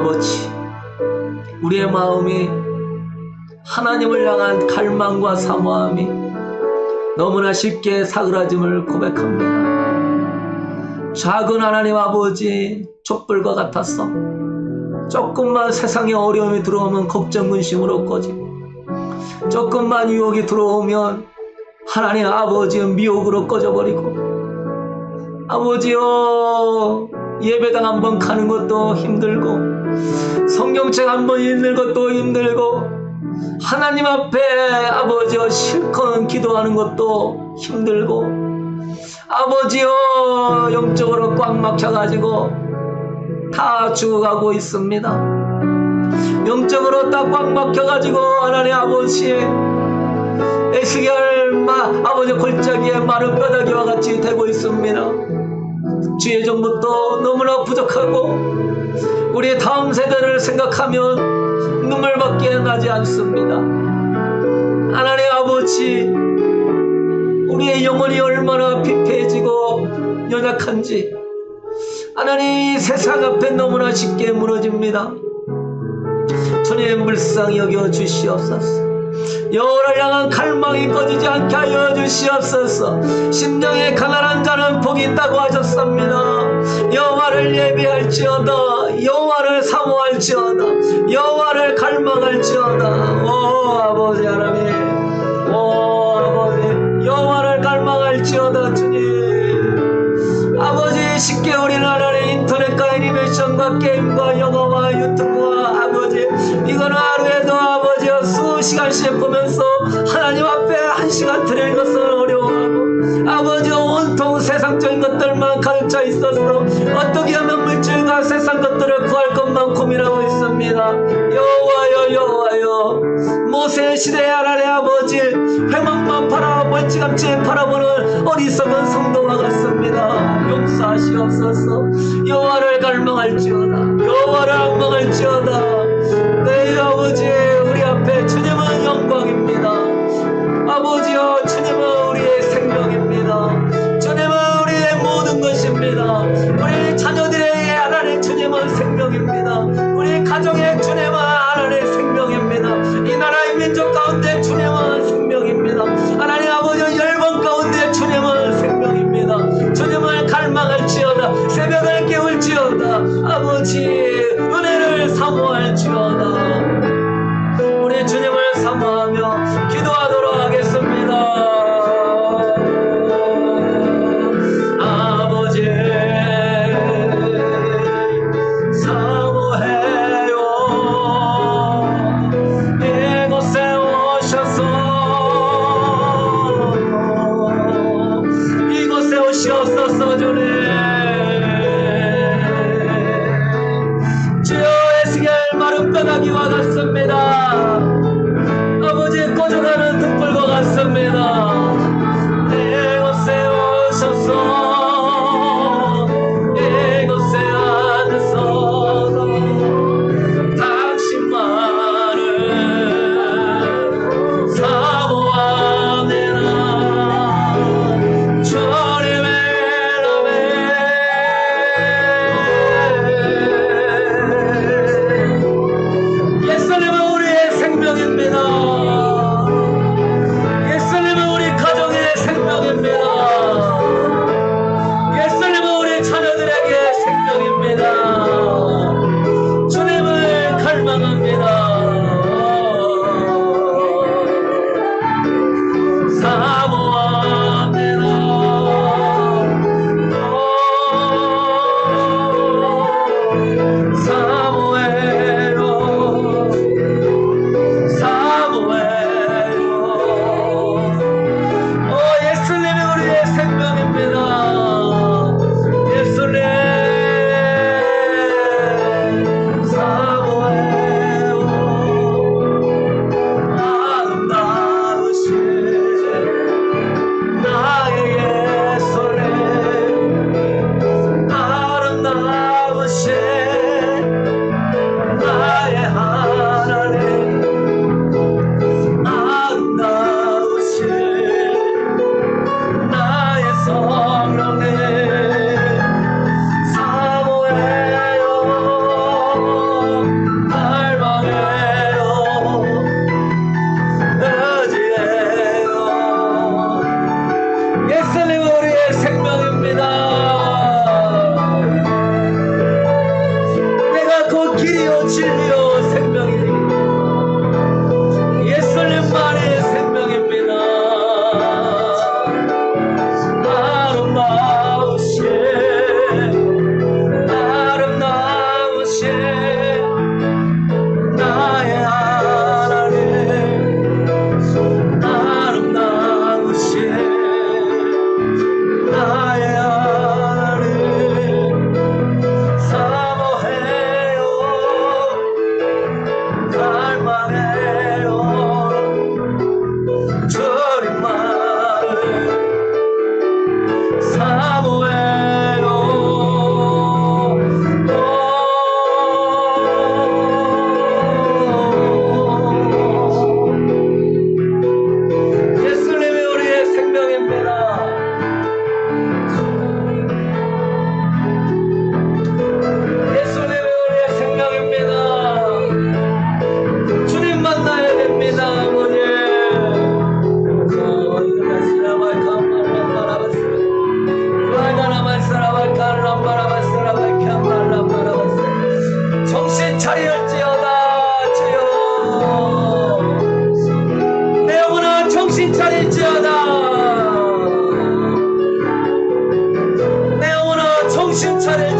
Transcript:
아버지, 우리의 마음이 하나님을 향한 갈망과 사모함이 너무나 쉽게 사그라짐을 고백합니다. 작은 하나님 아버지, 촛불과 같았어. 조금만 세상에 어려움이 들어오면 걱정 근심으로 꺼지고, 조금만 유혹이 들어오면 하나님 아버지의 미혹으로 꺼져버리고, 아버지여 예배당 한 번 가는 것도 힘들고 성경책 한 번 읽는 것도 힘들고 하나님 앞에 아버지여 실컷 기도하는 것도 힘들고 아버지여 영적으로 꽉 막혀가지고 다 죽어가고 있습니다. 영적으로 딱 꽉 막혀가지고 하나님 아버지 에스겔 마, 아버지 골짜기에 마른 뼈다귀와 같이 되고 있습니다. 주의 전부터 너무나 부족하고 우리의 다음 세대를 생각하면 눈물밖에 나지 않습니다. 하나님 아버지 우리의 영혼이 얼마나 피폐해지고 연약한지 하나님 이 세상 앞에 너무나 쉽게 무너집니다. 주님 불쌍히 여겨 주시옵소서. 여호와를 향한 갈망이 꺼지지 않게 하여 주시옵소서. 심령에 가난한 자는 복이 있다고 하셨습니다. 여호와를 예비할지어다. 여호와를 사모할지어다. 여호와를 갈망할지어다. 오 아버지 하나님. 오 아버지 여호와를 갈망할지어다 주님. 아버지 쉽게 하나님 인터넷과 애니메이션과 게임과 영화와 유튜브와 아버지 이거는 시간씩 보면서 하나님 앞에 한 시간 드릴 것은 어려워하고 아버지 온통 세상적인 것들만 가득 차 있어서 어떻게 하면 물질과 세상 것들을 구할 것만 고민하고 있습니다. 여호와여 여호와여 모세 시대의 하나님 아버지 회막만 바라 멀찌감치 바라보는 어리석은 성도와 같습니다. 용서하시옵소서. 여호와를 갈망할지어다. 여호와를 악망할지어다 아버지여 주님은 우리의 생명입니다. 주님은 우리의 모든 것입니다. 우리 자녀들의 하나님 주님은 생명입니다. 우리 가정의 주님은 하나님의 생명입니다. 이 나라의 민족 가운데 주님은 생명입니다. 하나님 아버지 열번 가운데 주님은 생명입니다. 주님을 갈망할지어다 새벽을 깨울지어다 아버지 मेरा 신차를